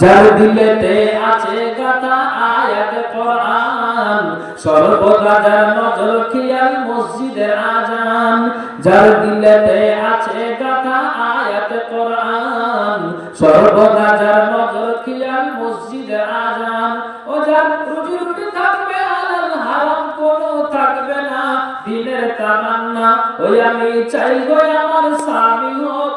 যার দিলেতে আছে গাথা আয়াত, কোরআন। সর্বদা যার নজর খেয়াল মসজিদের আজান। যার দিলেতে আছে গাথা আয়াত, কোরআন। সর্বদা যার নজর খেয়াল মসজিদের আজান। ও যার রুজি রুটি থাকবে, হালাল হারাম কোনো থাকবে না। দিনের তামান্না, ওই আমি চাই গো আমার স্বামী হোক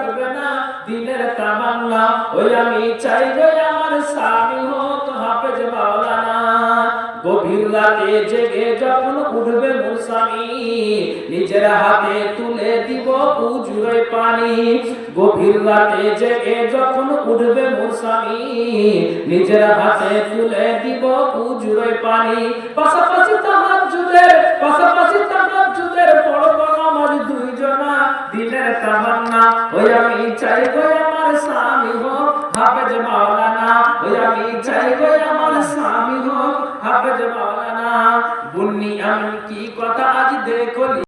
থাকবে না দিনের তামান্না। ওই আমি চাই যে আমার স্বামী হোক হাফেজ মাওলানা। গভীর রাতে জেগে যখন উঠবে মোর স্বামী নিজের হাতে তুলে দিব উজুরে পানি। গভীর রাতে জেগে যখন উঠবে মোর স্বামী নিজের হাতে তুলে দিব উজুরে পানি। পাশাপাশি তাহাজ্জুদের দিনের তামান্না, ওই আমি চাই গো আমার স্বামী হোক, হাফেজ মাওলানা, ওই আমি চাই গো আমার স্বামী হোক, হাফেজ মাওলানা। বুন্নি, আমি কি কথা আজ দেখলি?